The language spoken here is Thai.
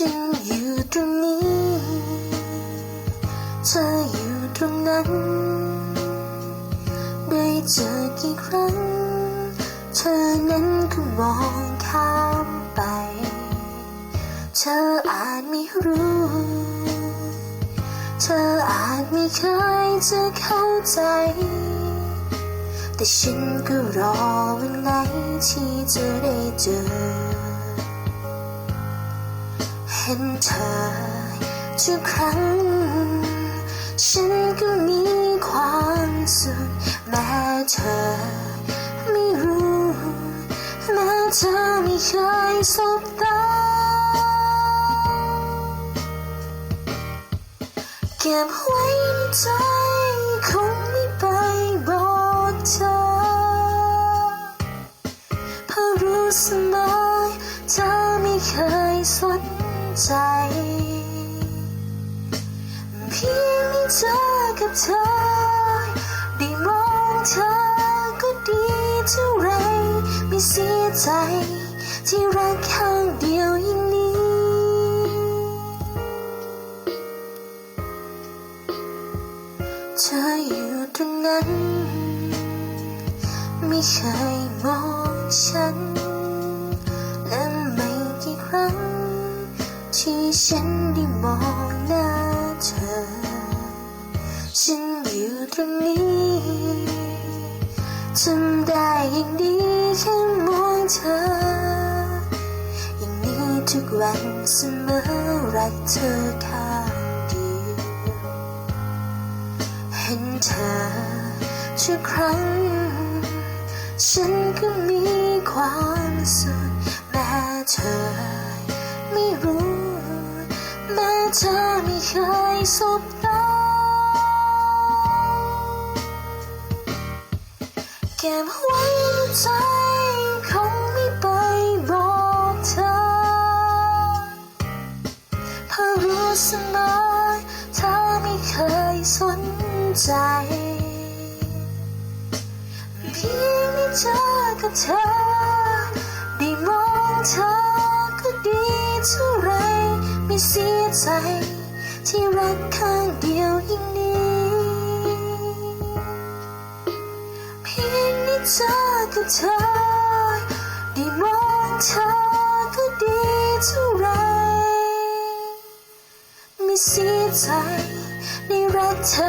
ฉันอยู่ตรงนี้ เธออยู่ตรงนั้น ได้เจอกี่ครั้ง เธอนั้นก็มองข้ามไป เธออาจไม่รู้ เธออาจไม่เคยจะเข้าใจ แต่ฉันก็รอวันไหนที่จะได้เจอ ห็นเธอทุกครั้ง ฉันก็มีความสุขแม้เธอไม่รู้แม้เธอไม่เคยสบตาเก็บไว้ในใจ ใจเพียงได้เจอกับเธอ ได้มองเธอก็ดีเท่าไรไม่เสียใจ ที่รักข้างเดียวอย่างนี้ เธออยู่ตรงนั้น ไม่เคยมองฉัน ที่ฉันได้มองหน้าเธอ ฉันอยู่ตรงนี้ทำได้อย่างดีแค่มองเธอ อย่างนี้ทุกวันเสมอรักเธอข้างเดียวเห็นเธอทุกครั้ง ฉันก็มีความสุขแม้เธอ ไม่รู้ เธอไม่เคยสบตาเก็บไว้ในใจคงไม่ไปบอกเธอเพราะรู้เสมอเธอไม่เคยสนใจเพียงได้เจอกับเธอได้มองเธอ เสียใจ ที่รักข้างเดียวอย่างนี้เพียงได้เจอกับเธอได้มองเธอก็ดีเท่าไรไม่เสียใจได้รักเธอ